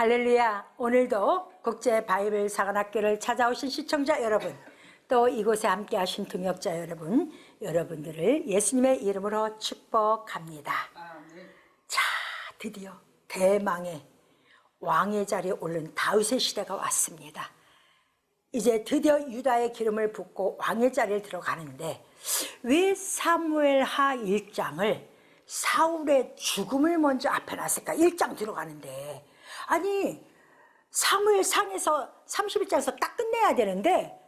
할렐루야. 오늘도 국제 바이블 사관학교를 찾아오신 시청자 여러분, 또 이곳에 함께 하신 동역자 여러분, 여러분들을 예수님의 이름으로 축복합니다. 자, 드디어 대망의 왕의 자리에 오른 다윗의 시대가 왔습니다. 이제 드디어 유다의 기름을 붓고 왕의 자리에 들어가는데 왜 사무엘 하 1장을 사울의 죽음을 먼저 앞에 놨을까? 1장 들어가는데 아니 사무엘 상에서 31장에서 딱 끝내야 되는데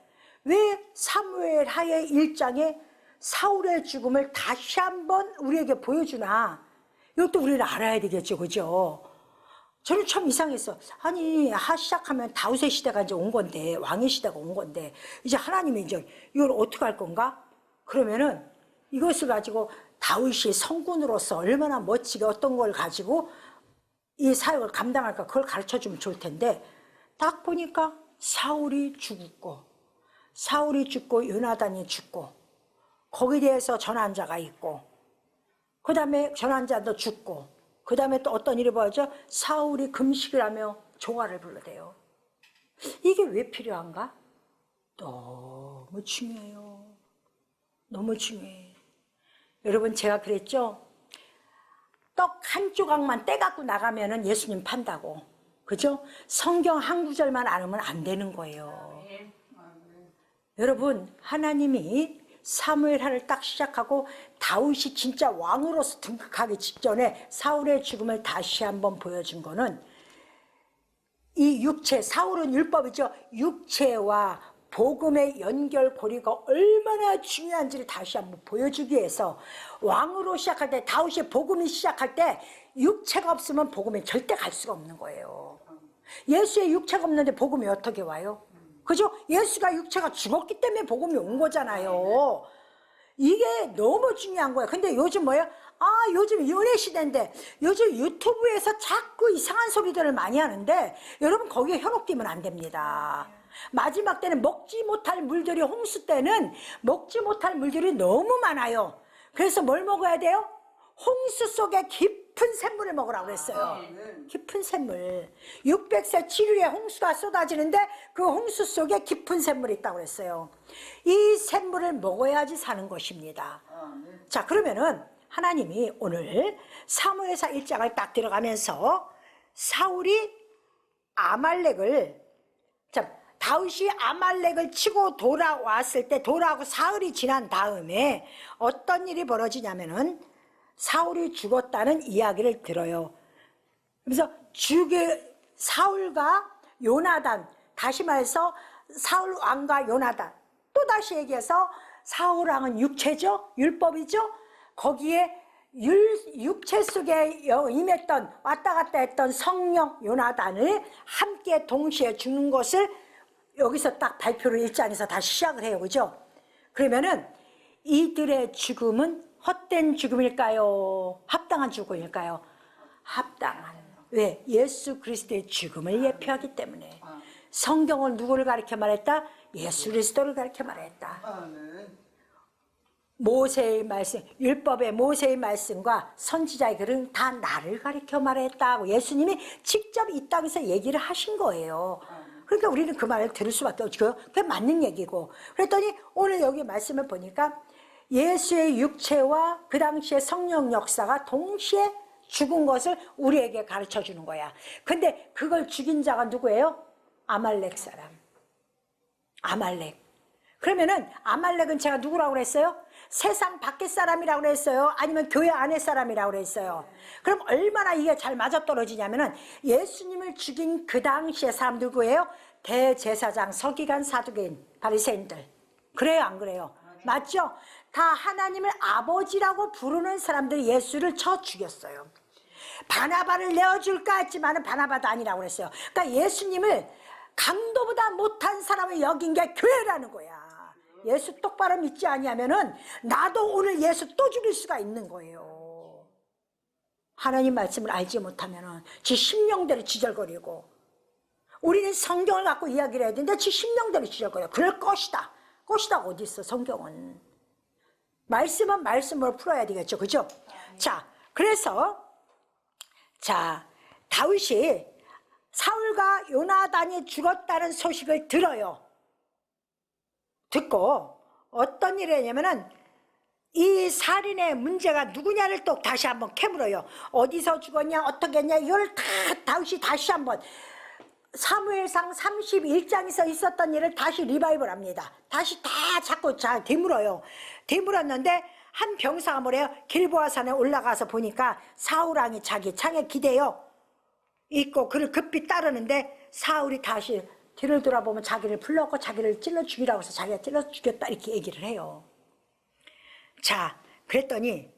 왜 사무엘 하의 1장에 사울의 죽음을 다시 한번 우리에게 보여주나? 이것도 우리는 알아야 되겠죠, 그죠? 저는 참 이상했어. 아니, 하 시작하면 다윗의 시대가 이제 온 건데, 왕의 시대가 온 건데, 이제 하나님이 이제 이걸 어떻게 할 건가? 그러면은 이것을 가지고 다윗이 성군으로서 얼마나 멋지게 어떤 걸 가지고 이 사역을 감당할까? 그걸 가르쳐 주면 좋을 텐데 딱 보니까 사울이 죽고 사울이 죽고 요나단이 죽고 거기에 대해서 전환자가 있고 그 다음에 전환자도 죽고 그 다음에 또 어떤 일이 벌어져? 사울이 금식을 하며 조화를 불러대요. 이게 왜 필요한가? 너무 중요해요. 너무 중요해. 여러분 제가 그랬죠? 떡 한 조각만 떼갖고 나가면은 예수님 판다고. 그죠? 성경 한 구절만 알으면 안 되는 거예요. 여러분, 하나님이 사무엘하를 딱 시작하고 다윗이 진짜 왕으로서 등극하기 직전에 사울의 죽음을 다시 한번 보여준 거는 이 육체, 사울은 율법이죠. 육체와 복음의 연결고리가 얼마나 중요한지를 다시 한번 보여주기 위해서 왕으로 시작할 때 다윗이 복음이 시작할 때 육체가 없으면 복음에 절대 갈 수가 없는 거예요. 예수의 육체가 없는데 복음이 어떻게 와요? 그죠? 예수가 육체가 죽었기 때문에 복음이 온 거잖아요. 이게 너무 중요한 거예요. 근데 요즘 뭐예요? 아, 요즘 연애 시대인데 요즘 유튜브에서 자꾸 이상한 소리들을 많이 하는데 여러분 거기에 현혹되면 안 됩니다. 마지막 때는 먹지 못할 물들이 홍수 때는 먹지 못할 물들이 너무 많아요. 그래서 뭘 먹어야 돼요? 홍수 속에 깊은 샘물을 먹으라고 그랬어요. 깊은 샘물. 600세 7일에 홍수가 쏟아지는데 그 홍수 속에 깊은 샘물이 있다고 그랬어요. 이 샘물을 먹어야지 사는 것입니다. 자, 그러면은 하나님이 오늘 사무엘사 1장을 딱 들어가면서 사울이 아말렉을 참 다윗이 아말렉을 치고 돌아왔을 때 돌아오고 사흘이 지난 다음에 어떤 일이 벌어지냐면은 사울이 죽었다는 이야기를 들어요. 그래서 죽의 사울과 요나단 다시 말해서 사울 왕과 요나단 또 다시 얘기해서 사울 왕은 육체죠 율법이죠 거기에 율, 육체 속에 여- 임했던 왔다 갔다 했던 성령 요나단을 함께 동시에 죽는 것을 여기서 딱 발표를 일장에서 다시 시작을 해요. 그죠? 그러면은 이들의 죽음은 헛된 죽음일까요? 합당한 죽음일까요? 합당한. 왜? 예수 그리스도의 죽음을 예표하기 때문에. 성경은 누구를 가리켜 말했다? 예수 그리스도를 가리켜 말했다. 모세의 말씀, 율법의 모세의 말씀과 선지자의 글은 다 나를 가리켜 말했다고. 예수님이 직접 이 땅에서 얘기를 하신 거예요. 그러니까 우리는 그 말을 들을 수밖에 없죠. 그게 맞는 얘기고. 그랬더니 오늘 여기 말씀을 보니까 예수의 육체와 그 당시의 성령 역사가 동시에 죽은 것을 우리에게 가르쳐 주는 거야. 근데 그걸 죽인 자가 누구예요? 아말렉 사람. 아말렉. 그러면은 아말렉은 제가 누구라고 그랬어요? 세상 밖의 사람이라고 그랬어요? 아니면 교회 안의 사람이라고 그랬어요? 그럼 얼마나 이게 잘 맞아떨어지냐면은 예수님을 죽인 그 당시의 사람 누구예요? 대제사장, 서기관, 사두개인, 바리새인들. 그래요, 안 그래요? 맞죠? 다 하나님을 아버지라고 부르는 사람들이 예수를 쳐 죽였어요. 바나바를 내어줄까 했지만은 바나바도 아니라고 그랬어요. 그러니까 예수님을 강도보다 못한 사람을 여긴 게 교회라는 거야. 예수 똑바로 믿지 아니하면은 나도 오늘 예수 또 죽일 수가 있는 거예요. 하나님 말씀을 알지 못하면은 지 심령대로 지절거리고 우리는 성경을 갖고 이야기를 해야 되는데 지 심령대로 지절거려. 그럴 것이다. 것이다 어디 있어 성경은. 말씀은 말씀으로 풀어야 되겠죠. 그죠? 자, 그래서 자, 다윗이 사울과 요나단이 죽었다는 소식을 들어요. 듣고 어떤 일이 했냐면은 이 살인의 문제가 누구냐를 또 다시 한번 캐물어요. 어디서 죽었냐, 어떻게 했냐, 이걸 다 다시 다시 한번 사무엘상 31장에서 있었던 일을 다시 리바이벌 합니다. 다시 다 자꾸 잘 되물어요. 되물었는데 한 병사가 뭐래요? 길보아 산에 올라가서 보니까 사울왕이 자기 창에 기대요. 있고 그를 급히 따르는데 사울이 다시 뒤를 돌아보면 자기를 불렀고 자기를 찔러 죽이라고 해서 자기가 찔러 죽였다 이렇게 얘기를 해요. 자, 그랬더니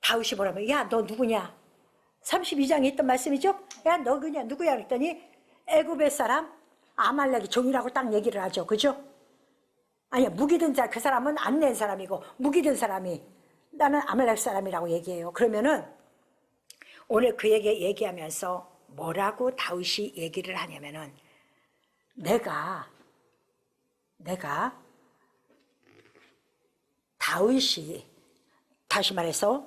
다윗이 뭐라면 야 너 누구냐? 32장에 있던 말씀이죠? 야 너 그냥 누구야? 그랬더니 애굽의 사람 아말렉이 종이라고 딱 얘기를 하죠. 그죠? 아니야 무기든 자 그 사람은 안 낸 사람이고 무기든 사람이 나는 아말렉 사람이라고 얘기해요. 그러면은 오늘 그에게 얘기하면서 뭐라고 다윗이 얘기를 하냐면은 내가 내가 다윗이 다시 말해서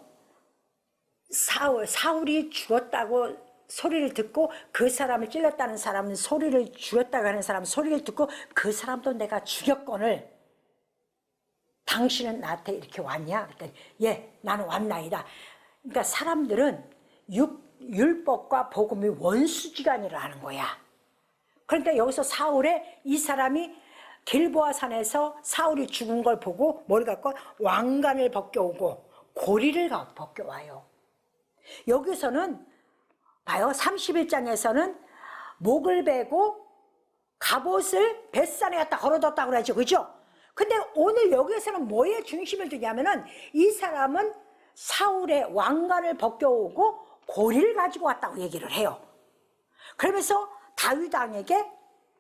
사울 사울이 죽었다고 소리를 듣고 그 사람을 찔렀다는 사람은 소리를 죽였다고 하는 사람은 소리를 듣고 그 사람도 내가 죽였건을 당신은 나한테 이렇게 왔냐? 그랬더니 예 나는 왔나이다. 그러니까 사람들은 육, 율법과 복음이 원수지간이라 하는 거야. 그러니까 여기서 사울의 이 사람이 길보아 산에서 사울이 죽은 걸 보고 뭘 갖고 왕관을 벗겨오고 고리를 가- 벗겨와요. 여기서는 봐요. 31장에서는 목을 베고 갑옷을 뱃산에 갖다 걸어뒀다고 그러죠. 그죠? 근데 오늘 여기에서는 뭐에 중심을 두냐면은 이 사람은 사울의 왕관을 벗겨오고 고리를 가지고 왔다고 얘기를 해요. 그러면서 다윗 왕에게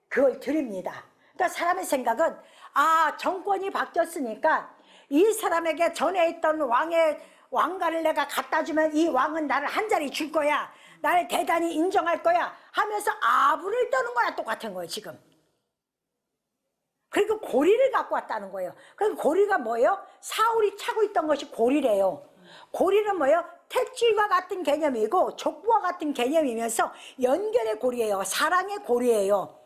그걸 드립니다. 그러니까 사람의 생각은 아 정권이 바뀌었으니까 이 사람에게 전에 있던 왕의 왕관을 내가 갖다 주면 이 왕은 나를 한 자리 줄 거야. 나를 대단히 인정할 거야. 하면서 아부를 떠는 거랑 똑같은 거예요 지금. 그리고 고리를 갖고 왔다는 거예요. 그 고리가 뭐예요? 사울이 차고 있던 것이 고리래요. 고리는 뭐예요? 탯줄과 같은 개념이고 족부와 같은 개념이면서 연결의 고리예요. 사랑의 고리예요.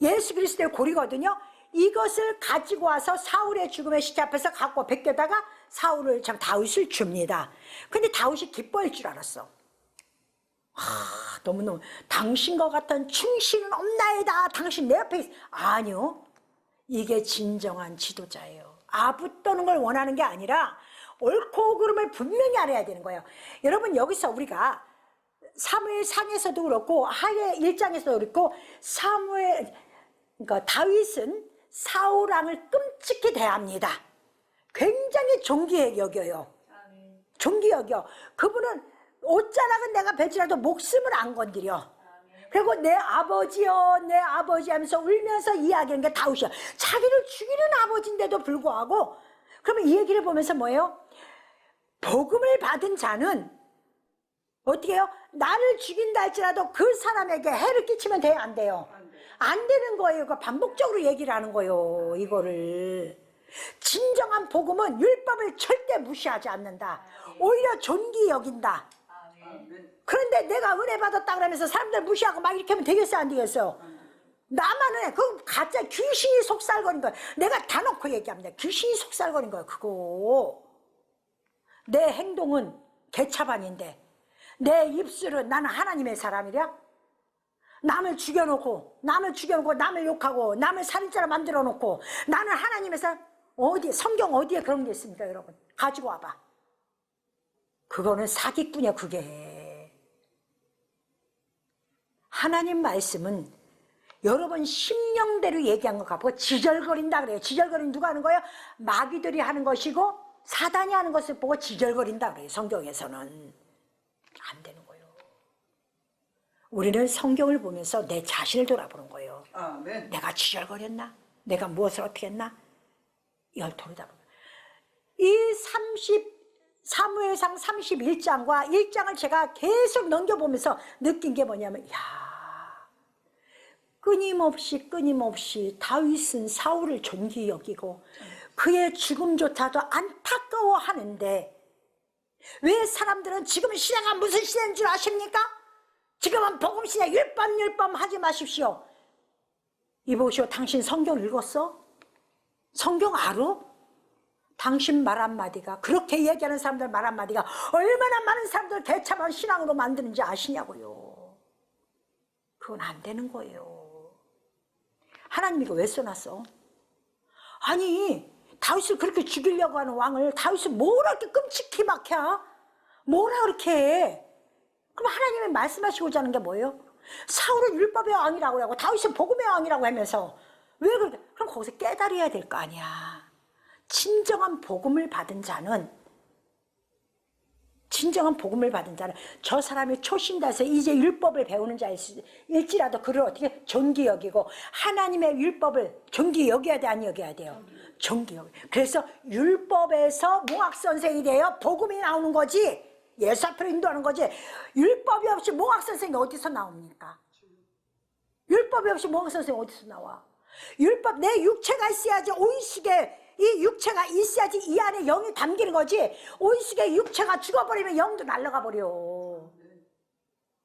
예수 그리스도의 고리거든요. 이것을 가지고 와서 사울의 죽음의 시체 앞에서 갖고 벗겨다가 사울을 참 다윗을 줍니다. 근데 다윗이 기뻐할 줄 알았어. 아, 너무너무 당신과 같은 충신은 없나이다. 당신 내 옆에 있... 아니요. 이게 진정한 지도자예요. 아부 떠는 걸 원하는 게 아니라 옳고 그름을 분명히 알아야 되는 거예요. 여러분 여기서 우리가 사무엘 상에서도 그렇고 하의 일장에서도 그렇고 사무엘 그러니까 다윗은 사울 왕을 끔찍히 대합니다. 굉장히 존귀해 여겨요. 존귀 여겨. 그분은 옷자락은 내가 배지라도 목숨을 안 건드려. 그리고 내 아버지요, 내 아버지 하면서 울면서 이야기하는 게 다윗이야. 자기를 죽이는 아버지인데도 불구하고, 그러면 이 얘기를 보면서 뭐예요? 복음을 받은 자는 어떻게 해요? 나를 죽인다 할지라도 그 사람에게 해를 끼치면 돼요? 안 돼요? 안 되는 거예요. 그 반복적으로 얘기를 하는 거예요. 이거를. 진정한 복음은 율법을 절대 무시하지 않는다. 오히려 존귀 여긴다. 그런데 내가 은혜 받았다 그러면서 사람들 무시하고 막 이렇게 하면 되겠어 안 되겠어? 나만은 해. 그거 가짜 귀신이 속살거린 거야. 내가 다 놓고 얘기합니다. 귀신이 속살거린 거야 그거. 내 행동은 개차반인데 내 입술은 나는 하나님의 사람이랴? 남을 죽여놓고 남을 죽여놓고 남을 욕하고 남을 살인자로 만들어 놓고 나는 하나님의 사람 어디 성경 어디에 그런 게 있습니까 여러분 가지고 와봐 그거는 사기꾼이야 그게 하나님 말씀은 여러 번 심령대로 얘기한 것 같고 지절거린다 그래요 지절거린 누가 하는 거예요? 마귀들이 하는 것이고 사단이 하는 것을 보고 지절거린다 그래요 성경에서는 안 되는 거예요 우리는 성경을 보면서 내 자신을 돌아보는 거예요 아멘. 내가 지절거렸나? 내가 무엇을 어떻게 했나? 이걸 돌아보는 이 30, 사무엘상 31장과 1장을 제가 계속 넘겨보면서 느낀 게 뭐냐면, 야 끊임없이 끊임없이 다윗은 사울을 존귀 여기고 그의 죽음조차도 안타까워 하는데 왜 사람들은 지금 시대가 무슨 시대인 줄 아십니까? 지금은 복음 시대 율법 율법 하지 마십시오. 이보시오 당신 성경 읽었어? 성경 알아? 당신 말 한마디가 그렇게 얘기하는 사람들 말 한마디가 얼마나 많은 사람들 대참한 신앙으로 만드는지 아시냐고요. 그건 안 되는 거예요. 하나님 이거 왜 써놨어? 아니 다윗을 그렇게 죽이려고 하는 왕을 다윗을 뭐라 이렇게 끔찍히 막혀? 뭐라 그렇게 해? 그럼 하나님이 말씀하시고자 하는 게 뭐예요? 사울은 율법의 왕이라고 하고 다윗은 복음의 왕이라고 하면서 왜 그렇게 그럼 거기서 깨달아야 될 거 아니야. 진정한 복음을 받은 자는 진정한 복음을 받은 자는 저 사람이 초신자에서 이제 율법을 배우는 자일지라도 그를 어떻게 존귀 여기고 하나님의 율법을 존귀 여겨야 돼, 안 여겨야 돼요? 존귀 여기. 그래서 율법에서 몽학 선생이 돼요. 복음이 나오는 거지. 예수 앞으로 인도하는 거지. 율법이 없이 몽학 선생이 어디서 나옵니까? 율법이 없이 몽학 선생이 어디서 나와? 율법 내 육체가 있어야지 오이식에 이 육체가 있어야지 이 안에 영이 담기는 거지. 오이식에 육체가 죽어버리면 영도 날아가 버려.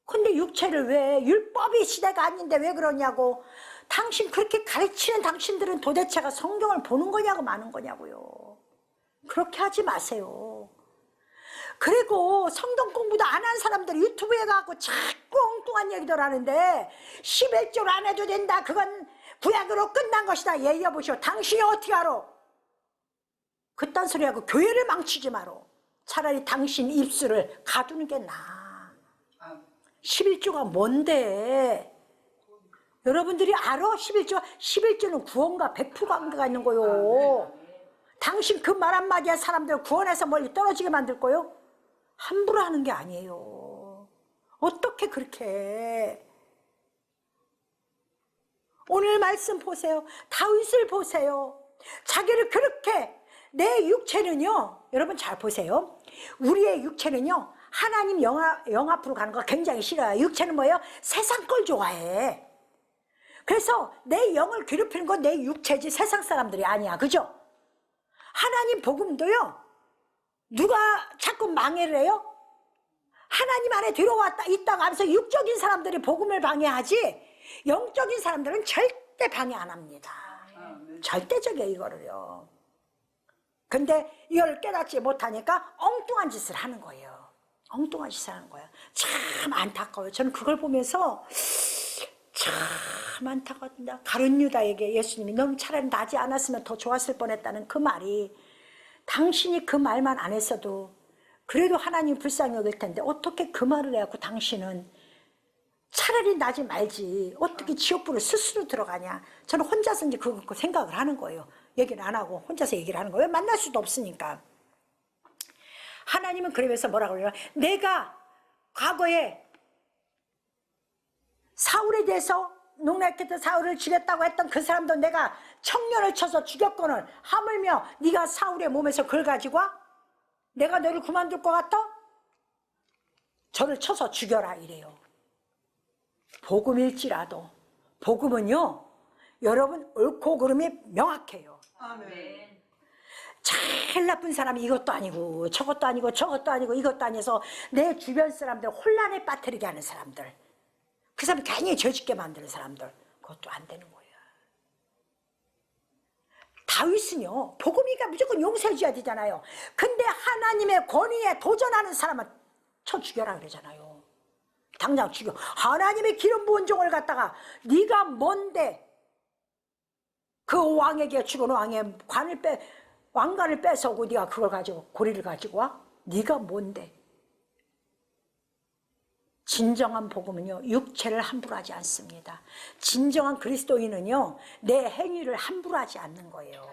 근데 육체를 왜 율법이 시대가 아닌데 왜 그러냐고. 당신 그렇게 가르치는 당신들은 도대체가 성경을 보는 거냐고 마는 거냐고요. 그렇게 하지 마세요. 그리고 성경 공부도 안 한 사람들이 유튜브에 가고 자꾸 엉뚱한 얘기들 하는데 11조 안 해도 된다. 그건 구약으로 끝난 것이다. 얘기해 보시오. 당신이 어떻게 알아 그딴 소리 하고 교회를 망치지 마라 차라리 당신 입술을 가두는 게 나아 11조가 뭔데 여러분들이 알아? 11조 11조는 구원과 100% 관계가 있는 거요 당신 그 말 한마디에 사람들 구원해서 멀리 떨어지게 만들 거요? 함부로 하는 게 아니에요. 어떻게 그렇게 해? 오늘 말씀 보세요. 다윗을 보세요. 자기를 그렇게 내 육체는요. 여러분 잘 보세요. 우리의 육체는요. 하나님 영, 영 앞으로 가는 거 굉장히 싫어요. 육체는 뭐예요? 세상 걸 좋아해. 그래서 내 영을 괴롭히는 건 내 육체지 세상 사람들이 아니야. 그죠? 하나님 복음도요. 누가 자꾸 망해를 해요? 하나님 안에 들어왔다 있다가 하면서 육적인 사람들이 복음을 방해하지 영적인 사람들은 절대 방해 안 합니다. 절대적이에요 이거를요. 근데 이걸 깨닫지 못하니까 엉뚱한 짓을 하는 거예요. 엉뚱한 짓을 하는 거예요. 참 안타까워요. 저는 그걸 보면서 참 안타깝다. 가룟 유다에게 예수님이 너무 차라리 나지 않았으면 더 좋았을 뻔했다는 그 말이 당신이 그 말만 안 했어도 그래도 하나님 불쌍히 여길 텐데 어떻게 그 말을 해갖고 당신은 차라리 나지 말지 어떻게 지옥불을 스스로 들어가냐 저는 혼자서 이제 그거 생각을 하는 거예요 얘기를 안 하고 혼자서 얘기를 하는 거예요. 왜 만날 수도 없으니까. 하나님은 그러면서 뭐라고 그래요? 내가 과거에 사울에 대해서 농락했던 사울을 죽였다고 했던 그 사람도 내가 청년을 쳐서 죽였거늘 하물며 네가 사울의 몸에서 그걸 가지고 와? 내가 너를 그만둘 것 같아? 저를 쳐서 죽여라 이래요. 복음일지라도. 복음은요 여러분 옳고 그름이 명확해요. 아멘. 제일 나쁜 사람이 이것도 아니고 저것도 아니고 저것도 아니고 이것도 아니어서 내 주변 사람들 혼란에 빠뜨리게 하는 사람들 그 사람 괜히 죄짓게 만드는 사람들 그것도 안 되는 거예요. 다윗은요 복음이가 무조건 용서해 줘야 되잖아요. 근데 하나님의 권위에 도전하는 사람은 쳐 죽여라 그러잖아요. 당장 죽여. 하나님의 기름 부은 종을 갖다가 네가 뭔데 그 왕에게 죽은 왕의 관을 빼 왕관을 뺏어오고 네가 그걸 가지고 고리를 가지고 와? 네가 뭔데? 진정한 복음은요 육체를 함부로 하지 않습니다. 진정한 그리스도인은요 내 행위를 함부로 하지 않는 거예요.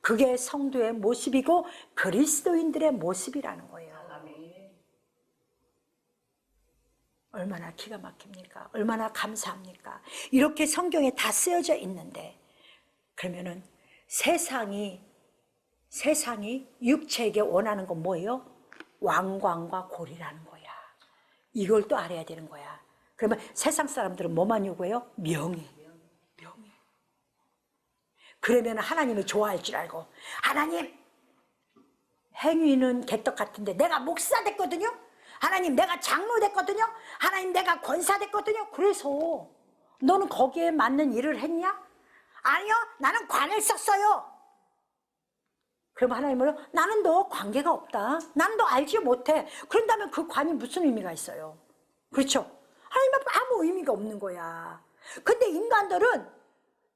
그게 성도의 모습이고 그리스도인들의 모습이라는 거예요. 얼마나 기가 막힙니까? 얼마나 감사합니까? 이렇게 성경에 다 쓰여져 있는데 그러면은 세상이 세상이 육체에게 원하는 건 뭐예요? 왕관과 고리라는 거야. 이걸 또 알아야 되는 거야. 그러면 세상 사람들은 뭐만 요구해요? 명예. 명예. 그러면 하나님이 좋아할 줄 알고 하나님 행위는 개떡 같은데 내가 목사 됐거든요. 하나님 내가 장로 됐거든요. 하나님 내가 권사 됐거든요. 그래서 너는 거기에 맞는 일을 했냐? 아니요. 나는 관을 썼어요. 그럼 하나님은 나는 너 관계가 없다. 나는 너 알지 못해. 그런다면 그 관이 무슨 의미가 있어요? 그렇죠? 하나님은 아무 의미가 없는 거야. 근데 인간들은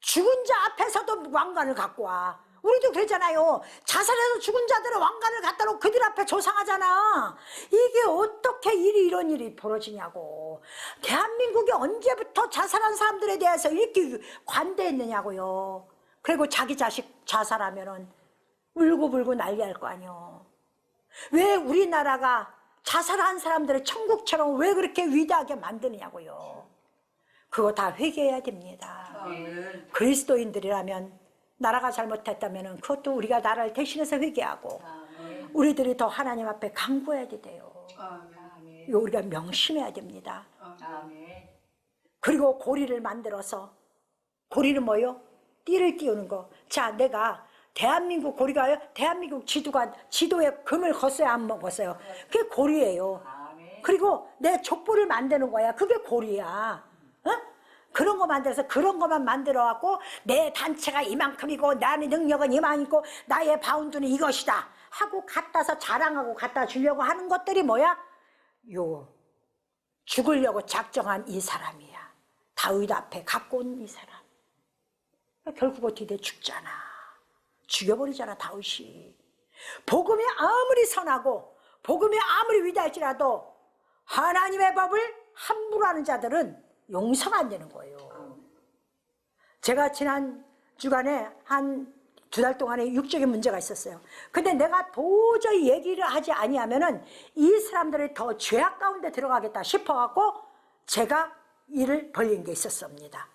죽은 자 앞에서도 왕관을 갖고 와. 우리도 그러잖아요. 자살해서 죽은 자들은 왕관을 갖다 놓고 그들 앞에 조상하잖아. 이게 어떻게 일이 이런 일이 벌어지냐고. 대한민국이 언제부터 자살한 사람들에 대해서 이렇게 관대했느냐고요. 그리고 자기 자식 자살하면은 울고불고 난리 할 거 아니요. 왜 우리나라가 자살한 사람들을 천국처럼 왜 그렇게 위대하게 만드느냐고요. 그거 다 회개해야 됩니다. 아멘. 그리스도인들이라면 나라가 잘못했다면 그것도 우리가 나라를 대신해서 회개하고 아멘. 우리들이 더 하나님 앞에 강구해야 돼요. 아멘. 이거 우리가 명심해야 됩니다. 아멘. 그리고 고리를 만들어서 고리는 뭐요? 띠를 띄우는 거. 자, 내가 대한민국 고리가요. 대한민국 지도가 지도에 금을 걷어요, 안 먹었어요. 그게 고리예요. 아멘. 그리고 내 족보를 만드는 거야. 그게 고리야. 어? 그런 거 만들어서 그런 것만 만들어 갖고 내 단체가 이만큼이고 나의 능력은 이만이고 나의 바운드는 이것이다 하고 갖다서 자랑하고 갖다 주려고 하는 것들이 뭐야? 요 죽으려고 작정한 이 사람이야. 다윗 앞에 갖고 온 이 사람. 결국 어떻게 돼? 죽잖아. 죽여버리잖아, 다윗이. 복음이 아무리 선하고, 복음이 아무리 위대할지라도, 하나님의 법을 함부로 하는 자들은 용서가 안 되는 거예요. 제가 지난 주간에 한 두 달 동안에 육적인 문제가 있었어요. 근데 내가 도저히 얘기를 하지 아니하면은 이 사람들을 더 죄악 가운데 들어가겠다 싶어갖고 제가 일을 벌린 게 있었습니다.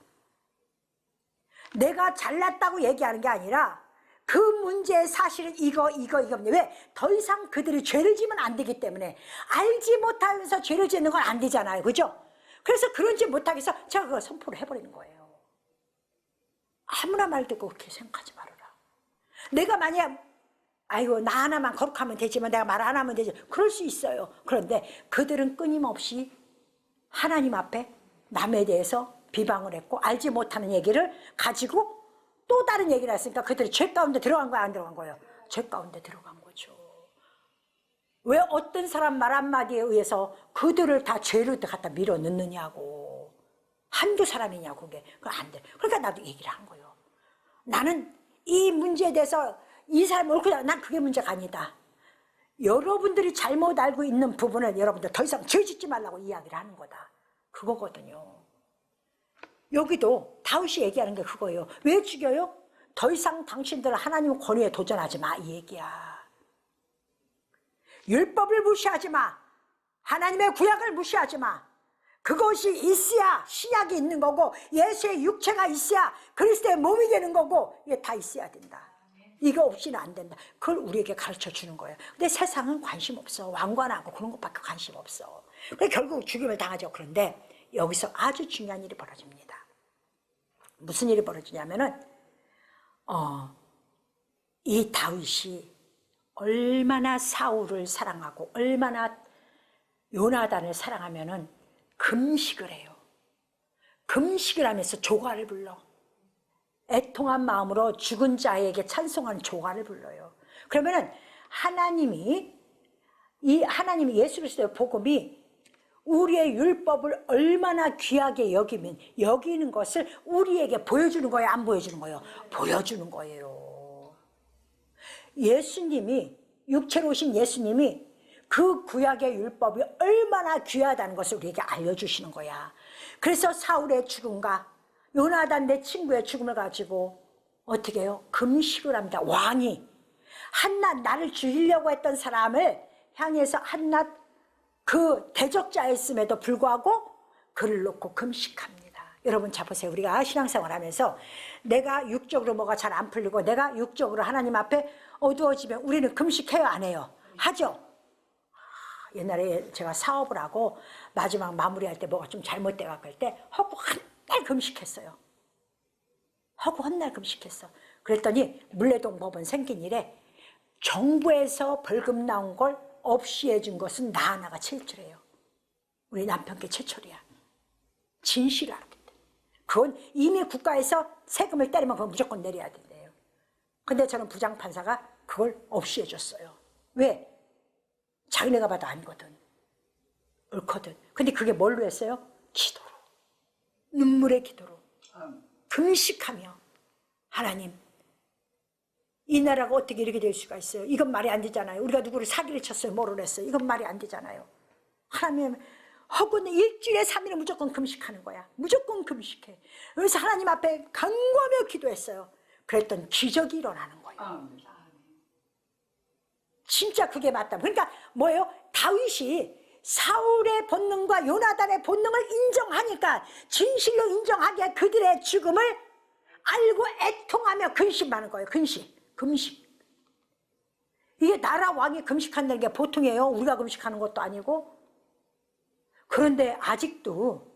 내가 잘났다고 얘기하는 게 아니라 그 문제의 사실은 이거 이거 이겁니다. 왜? 더 이상 그들이 죄를 지면 안 되기 때문에 알지 못하면서 죄를 짓는 건 안 되잖아요. 그죠? 그래서 그런지 못하게 해서 제가 그걸 선포를 해버리는 거예요. 아무나 말 듣고 그렇게 생각하지 말아라. 내가 만약 아이고 나 하나만 거룩하면 되지만 내가 말 안 하면 되지 그럴 수 있어요. 그런데 그들은 끊임없이 하나님 앞에 남에 대해서 비방을 했고 알지 못하는 얘기를 가지고 또 다른 얘기를 했으니까 그들이 죄 가운데 들어간 거야 안 들어간 거예요? 죄 가운데 들어간 거죠. 왜 어떤 사람 말 한마디에 의해서 그들을 다 죄를 갖다 밀어 넣느냐고. 한두 사람이냐고 그게. 그거 안 돼. 그러니까 나도 얘기를 한 거예요. 나는 이 문제에 대해서 이 사람 옳고 난 그게 문제가 아니다. 여러분들이 잘못 알고 있는 부분은 여러분들 더 이상 죄 짓지 말라고 이야기를 하는 거다. 그거거든요. 여기도 다윗이 얘기하는 게 그거예요. 왜 죽여요? 더 이상 당신들 하나님 권위에 도전하지 마. 이 얘기야. 율법을 무시하지 마. 하나님의 구약을 무시하지 마. 그것이 있어야 신약이 있는 거고 예수의 육체가 있어야 그리스도의 몸이 되는 거고 이게 다 있어야 된다. 이거 없이는 안 된다. 그걸 우리에게 가르쳐 주는 거예요. 근데 세상은 관심 없어. 왕관하고 그런 것밖에 관심 없어. 그래 결국 죽임을 당하죠. 그런데 여기서 아주 중요한 일이 벌어집니다. 무슨 일이 벌어지냐면은 어, 이 다윗이 얼마나 사울을 사랑하고 얼마나 요나단을 사랑하면은 금식을 해요. 금식을 하면서 조가를 불러. 애통한 마음으로 죽은 자에게 찬송하는 조가를 불러요. 그러면은 하나님이 이 하나님이 예수 그리스도의 복음이 우리의 율법을 얼마나 귀하게 여기면 여기는 것을 우리에게 보여주는 거예요, 안 보여주는 거예요? 보여주는 거예요. 예수님이 육체로 오신 예수님이 그 구약의 율법이 얼마나 귀하다는 것을 우리에게 알려주시는 거야. 그래서 사울의 죽음과 요나단 내 친구의 죽음을 가지고 어떻게 해요? 금식을 합니다. 왕이 한낱 나를 죽이려고 했던 사람을 향해서 한낱 그 대적자였음에도 불구하고 그를 놓고 금식합니다. 여러분 자 보세요. 우리가 신앙생활 하면서 내가 육적으로 뭐가 잘 안 풀리고 내가 육적으로 하나님 앞에 어두워지면 우리는 금식해요 안 해요? 하죠. 옛날에 제가 사업을 하고 마지막 마무리할 때 뭐가 좀 잘못돼 갖고 할 때 허구 한날 금식했어요. 허구 한 날 금식했어. 그랬더니 물레동 법원 생긴 일에 정부에서 벌금 나온 걸 없이 해준 것은 나 하나가 최초래요. 우리 남편께 최초리야. 진실을 알기 때문에. 그건 이미 국가에서 세금을 때리면 그건 무조건 내려야 된대요. 근데 저는 부장판사가 그걸 없이 해줬어요. 왜? 자기네가 봐도 아니거든. 옳거든. 근데 그게 뭘로 했어요? 기도로. 눈물의 기도로. 금식하며. 하나님, 이 나라가 어떻게 이렇게 될 수가 있어요? 이건 말이 안 되잖아요. 우리가 누구를 사기를 쳤어요. 뭐를 했어요. 이건 말이 안 되잖아요. 하나님, 허구는 일주일에 3일은 무조건 금식하는 거야. 무조건 금식해. 그래서 하나님 앞에 간구하며 기도했어요. 그랬더니 기적이 일어나는 거예요. 아멘. 진짜 그게 맞다. 그러니까 뭐예요? 다윗이 사울의 본능과 요나단의 본능을 인정하니까 진실로 인정하기에 그들의 죽음을 알고 애통하며 근심하는 거예요. 근심, 금식. 이게 나라 왕이 금식한다는 게 보통이에요. 우리가 금식하는 것도 아니고. 그런데 아직도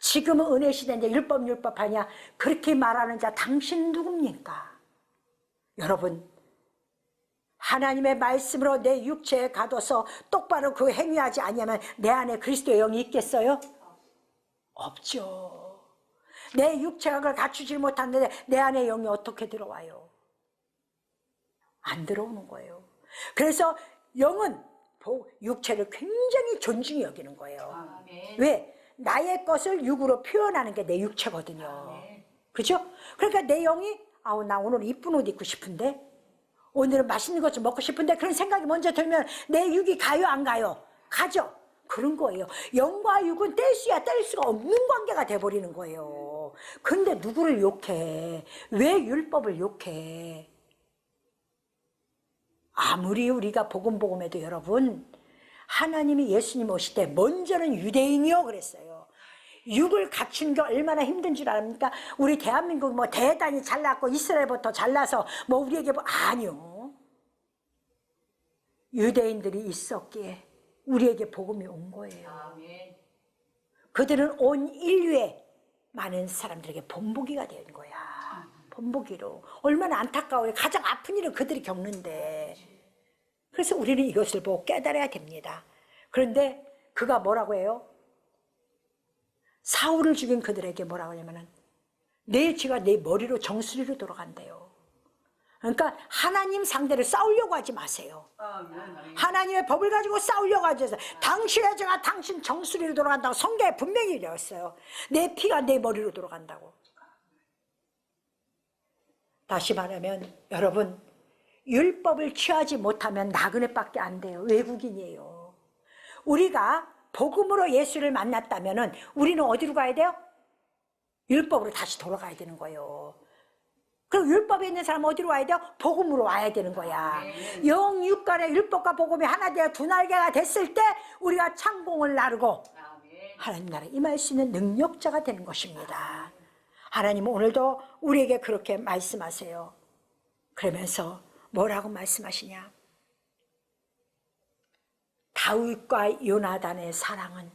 지금은 은혜 시대인데 율법 율법 하냐 그렇게 말하는 자 당신 누굽니까? 여러분 하나님의 말씀으로 내 육체에 가둬서 똑바로 그 행위하지 아니하면 내 안에 그리스도의 영이 있겠어요? 없죠. 내 육체가 그걸 갖추지 못하는데 내 안에 영이 어떻게 들어와요? 안 들어오는 거예요. 그래서 영은 보- 육체를 굉장히 존중히 여기는 거예요. 아멘. 왜? 나의 것을 육으로 표현하는 게 내 육체거든요. 아멘. 그죠? 그러니까 내 영이 아우 나 오늘 이쁜 옷 입고 싶은데 오늘은 맛있는 것 좀 먹고 싶은데 그런 생각이 먼저 들면 내 육이 가요 안 가요? 가죠. 그런 거예요. 영과 육은 뗄 수야 뗄 수가 없는 관계가 돼버리는 거예요. 근데 누구를 욕해? 왜 율법을 욕해? 아무리 우리가 복음복음해도 여러분 하나님이 예수님 오실 때 먼저는 유대인이요 그랬어요. 육을 갖춘 게 얼마나 힘든 줄 압니까? 우리 대한민국 뭐 대단히 잘났고 이스라엘부터 잘나서 뭐 우리에게 뭐 아니요. 유대인들이 있었기에 우리에게 복음이 온 거예요. 아멘. 그들은 온 인류의 많은 사람들에게 본보기가 된 거야. 본보기로. 얼마나 안타까워요. 가장 아픈 일을 그들이 겪는데. 그래서 우리는 이것을 보고 깨달아야 됩니다. 그런데 그가 뭐라고 해요? 사울을 죽인 그들에게 뭐라고 하냐면은 내 죄가 내 머리로 정수리로 돌아간대요. 그러니까 하나님 상대를 싸우려고 하지 마세요. 하나님의 법을 가지고 싸우려고 하지 마세요. 당신의 죄가 당신 정수리로 돌아간다고 성경에 분명히 되었어요. 내 피가 내 머리로 돌아간다고. 다시 말하면 여러분 율법을 취하지 못하면 나그네밖에 안 돼요. 외국인이에요. 우리가 복음으로 예수를 만났다면은 우리는 어디로 가야 돼요? 율법으로 다시 돌아가야 되는 거예요. 그럼 율법에 있는 사람 어디로 와야 돼요? 복음으로 와야 되는 거야. 영육간의 율법과 복음이 하나 되어 두 날개가 됐을 때 우리가 창공을 나르고 아멘. 하나님 나라에 임할 수 있는 능력자가 되는 것입니다. 하나님 오늘도 우리에게 그렇게 말씀하세요. 그러면서 뭐라고 말씀하시냐? 다윗과 요나단의 사랑은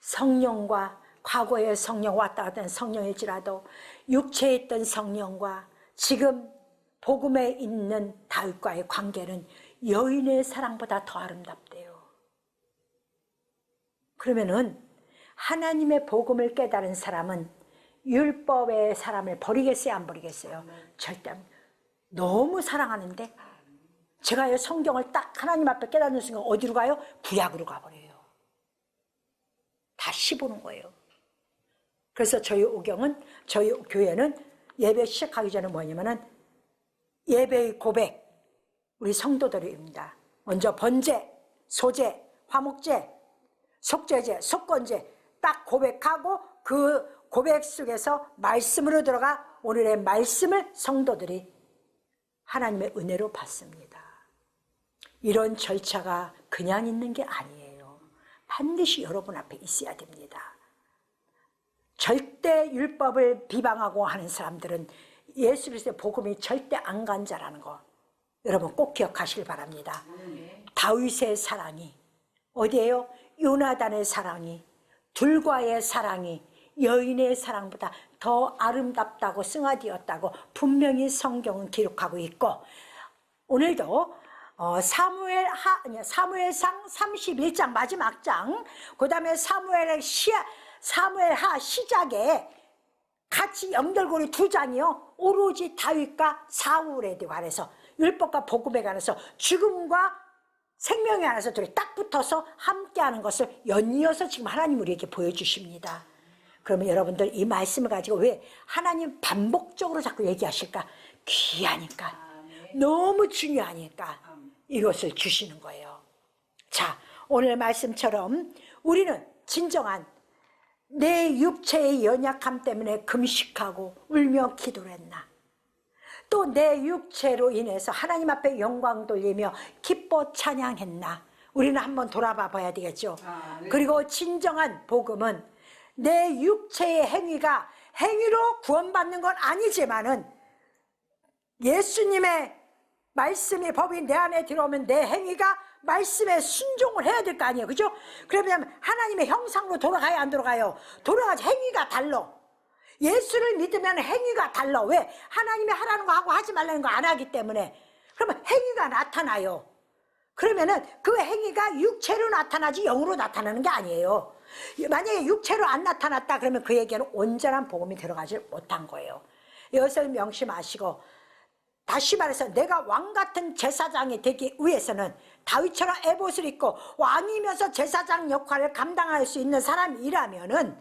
성령과 과거의 성령 왔다 하는 성령일지라도 육체에 있던 성령과 지금 복음에 있는 다윗과의 관계는 여인의 사랑보다 더 아름답대요. 그러면은 하나님의 복음을 깨달은 사람은 율법의 사람을 버리겠어요, 안 버리겠어요? 절대 안. 너무 사랑하는데 제가 이 성경을 딱 하나님 앞에 깨닫는 순간 어디로 가요? 구약으로 가버려요. 다시 보는 거예요. 그래서 저희 오경은 저희 교회는 예배 시작하기 전에 뭐냐면은 예배의 고백 우리 성도들입니다. 먼저 번제, 소제, 화목제, 속죄제, 속건제 딱 고백하고 그 고백 속에서 말씀으로 들어가 오늘의 말씀을 성도들이 하나님의 은혜로 받습니다. 이런 절차가 그냥 있는 게 아니에요. 반드시 여러분 앞에 있어야 됩니다. 절대 율법을 비방하고 하는 사람들은 예수 그리스도의 복음이 절대 안 간 자라는 거 여러분 꼭 기억하시길 바랍니다. 다윗의 사랑이 어디에요? 요나단의 사랑이 둘과의 사랑이 여인의 사랑보다 더 아름답다고 승화되었다고 분명히 성경은 기록하고 있고 오늘도 어, 사무엘 하 아니, 사무엘상 31장 마지막 장 그 다음에 사무엘의 시 사무엘 하 시작에 같이 연결고리 두 장이요 오로지 다윗과 사울에 관해서 율법과 복음에 관해서 죽음과 생명에 관해서 둘이 딱 붙어서 함께하는 것을 연이어서 지금 하나님 우리에게 보여주십니다. 그러면 여러분들 이 말씀을 가지고 왜 하나님 반복적으로 자꾸 얘기하실까? 귀하니까 너무 중요하니까 이것을 주시는 거예요. 자 오늘 말씀처럼 우리는 진정한 내 육체의 연약함 때문에 금식하고 울며 기도를 했나? 또 내 육체로 인해서 하나님 앞에 영광 돌리며 기뻐 찬양했나? 우리는 한번 돌아봐 봐야 되겠죠. 아, 네. 그리고 진정한 복음은 내 육체의 행위가 행위로 구원받는 건 아니지만은 예수님의 말씀이 법이 내 안에 들어오면 내 행위가 말씀에 순종을 해야 될 거 아니에요. 그죠? 그러면 하나님의 형상으로 돌아가야 안 돌아가요? 돌아가지 행위가 달라. 예수를 믿으면 행위가 달라. 왜? 하나님이 하라는 거 하고 하지 말라는 거 안 하기 때문에. 그러면 행위가 나타나요. 그러면은 그 행위가 육체로 나타나지 영으로 나타나는 게 아니에요. 만약에 육체로 안 나타났다 그러면 그에게는 온전한 복음이 들어가지 못한 거예요. 이것을 명심하시고 다시 말해서 내가 왕 같은 제사장이 되기 위해서는 다윗처럼 에봇을 입고 왕이면서 제사장 역할을 감당할 수 있는 사람이라면은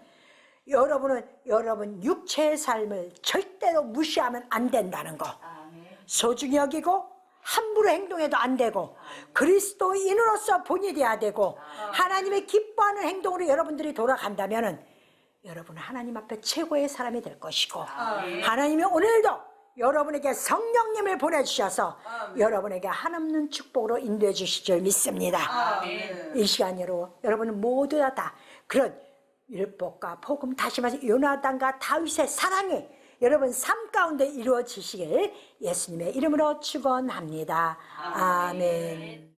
여러분은 여러분 육체의 삶을 절대로 무시하면 안 된다는 거. 아멘. 소중히 여기고 함부로 행동해도 안 되고 그리스도인으로서 본이 돼야 되고 하나님의 기뻐하는 행동으로 여러분들이 돌아간다면 은 여러분은 하나님 앞에 최고의 사람이 될 것이고 하나님이 오늘도 여러분에게 성령님을 보내주셔서 여러분에게 한없는 축복으로 인도해 주실 줄 믿습니다. 아멘. 이 시간으로 여러분은 모두 다, 다 그런 율법과 복음 다시 말해서 요나단과 다윗의 사랑이 여러분 삶 가운데 이루어지시길 예수님의 이름으로 축원합니다. 아멘.